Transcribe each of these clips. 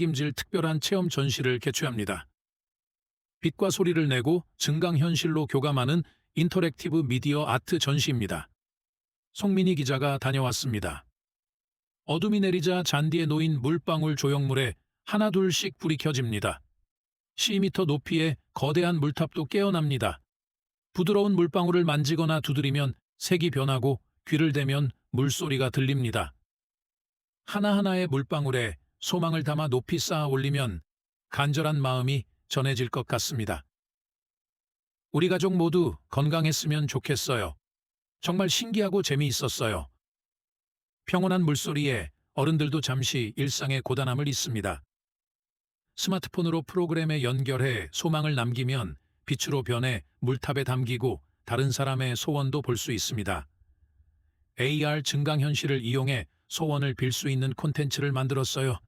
책임질 특별한 체험 전시를 개최합니다. 빛과 소리를 내고 증강현실로 교감하는 인터랙티브 미디어 아트 전시입니다. 송민희 기자가 다녀왔습니다. 어둠이 내리자 잔디에 놓인 물방울 조형물에 하나둘씩 불이 켜집니다. 10m 높이의 거대한 물탑도 깨어납니다. 부드러운 물방울을 만지거나 두드리면 색이 변하고 귀를 대면 물소리가 들립니다. 하나하나의 물방울에 소망을 담아 높이 쌓아 올리면 간절한 마음이 전해질 것 같습니다. 우리 가족 모두 건강했으면 좋겠어요. 정말 신기하고 재미있었어요. 평온한 물소리에 어른들도 잠시 일상의 고단함을 잊습니다. 스마트폰으로 프로그램에 연결해 소망을 남기면 빛으로 변해 물탑에 담기고 다른 사람의 소원도 볼 수 있습니다. AR 증강현실을 이용해 소원을 빌 수 있는 콘텐츠를 만들었어요.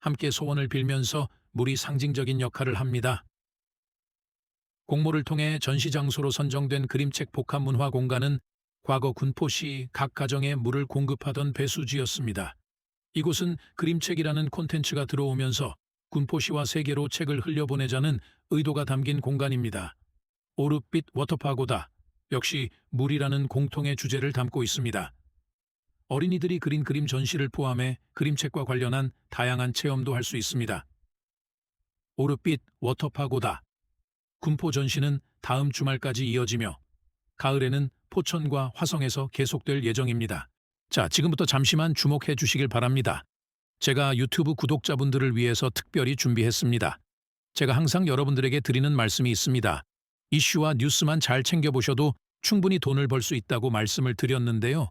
함께 소원을 빌면서 물이 상징적인 역할을 합니다. 공모를 통해 전시 장소로 선정된 그림책 복합 문화 공간은 과거 군포시 각 가정에 물을 공급하던 배수지였습니다. 이곳은 그림책이라는 콘텐츠가 들어오면서 군포시와 세계로 책을 흘려보내자는 의도가 담긴 공간입니다. 오르빛 워터파고다. 역시 물이라는 공통의 주제를 담고 있습니다. 어린이들이 그린 그림 전시를 포함해 그림책과 관련한 다양한 체험도 할 수 있습니다. 오르빛 워터파고다. 군포 전시는 다음 주말까지 이어지며 가을에는 포천과 화성에서 계속될 예정입니다. 자, 지금부터 잠시만 주목해 주시길 바랍니다. 제가 유튜브 구독자분들을 위해서 특별히 준비했습니다. 제가 항상 여러분들에게 드리는 말씀이 있습니다. 이슈와 뉴스만 잘 챙겨보셔도 충분히 돈을 벌 수 있다고 말씀을 드렸는데요.